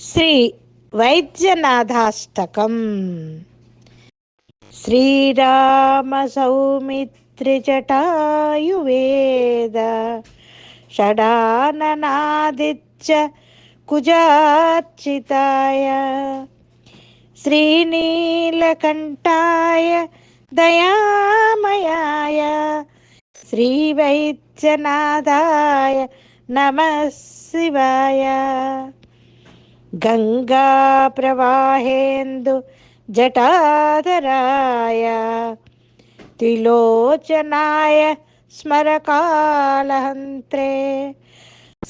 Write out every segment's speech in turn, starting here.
శ్రీ వైద్యనాథాష్టకం. శ్రీరామ సౌమిత్రిజటాయువేద షడాననాదిత్య కుజార్చితాయ. శ్రీనీలకంఠాయ దయామయాయ. శ్రీవైద్యనాథాయ నమ శివాయ. गङ्गाप्रवाहेन्दु जटाधराय त्रिलोचनाय स्मरकालहन्त्रे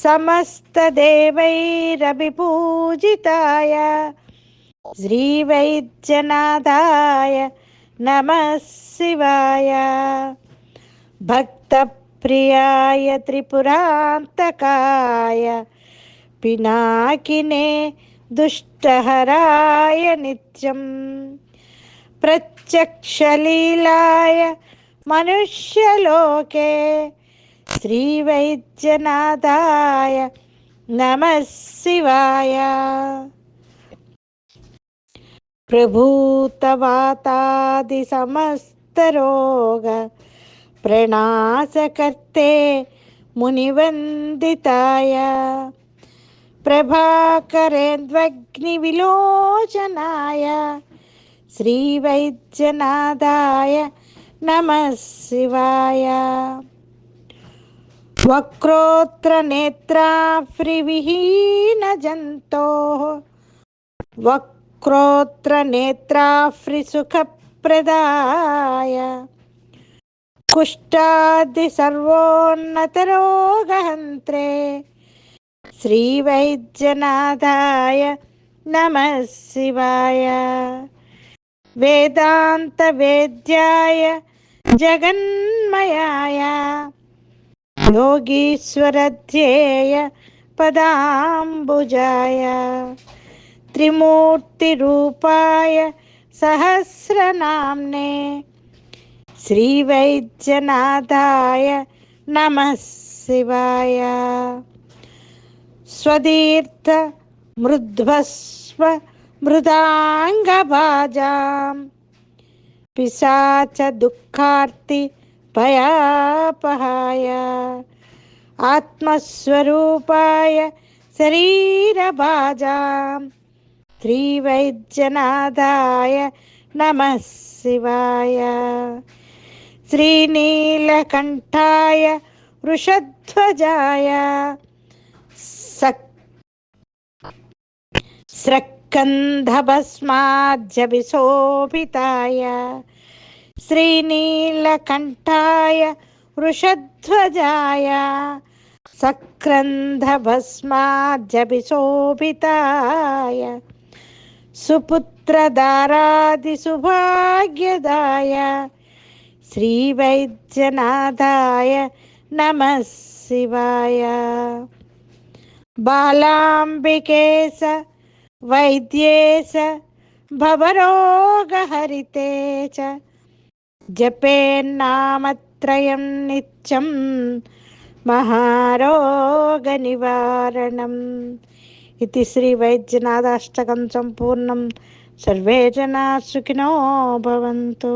समस्तदेवैरभिपूजिताय श्रीवैद्यनाथाय नमः शिवाय भक्तप्रियाय त्रिपुरान्तकाय పినాకినే దుష్టహరాయ నిత్యం. ప్రత్యక్షలీలాయ మనుష్యలోకే శ్రీవైద్యనాథాయ నమ శివాయ ప్రభూతవాతాది సమస్తరోగ ప్రణాశకర్తే మునివందితాయ. ప్రభాకరేంద్వగ్నివిలోచనాయ శ్రీవైద్యనాథాయ నమ శివాయ వక్రోత్ర నేత్రాఫ్రివిహీనజంతో వక్రోత్ర వక్రోత్రనేత్రాఫ్రివిహీనజంతో వక్రోత్రనేత్రాఫ్రిసుఖప్రదాయ కుష్టాదిసర్వోన్నతరోగహంత్రే శ్రీవైద్యనాథాయ నమ శివాయ వేదాంత వేద్యాయ జగన్మయాయ యోగీశ్వరధ్యేయ పదాంబుజాయ త్రిమూర్తిరూపాయ సహస్రనామ్నే శ్రీవైద్యనాథాయ నమ శివాయ స్వదీర్థ మృద్భస్వ మృదాంగభాజాం. పిశాచ దుఃఖార్తి భయాపహాయ. ఆత్మస్వరూపాయ శరీరభాజాం. శ్రీవైద్యనాథాయ నమ శివాయ. శ్రీనీలకంఠాయ వృషధ్వజాయ. स्रक्कन्धभस्माज्जविशोभिताय श्रीनीलकण्ठाय वृषध्वजाय सक्रन्धभस्माज्जविशोभिताय सुपुत्रदारादिसुभाग्यदाय श्रीवैद्यनाथाय नमः शिवाय। బాలాంబికేశ వైద్యేశ భవరోగహరితే చ జపేన్నామత్రయం నిత్యం మహారోగనివారణం ఇది శ్రీ వైద్యనాథాష్టకం సంపూర్ణం సర్వే జనా సుఖినో భవంతు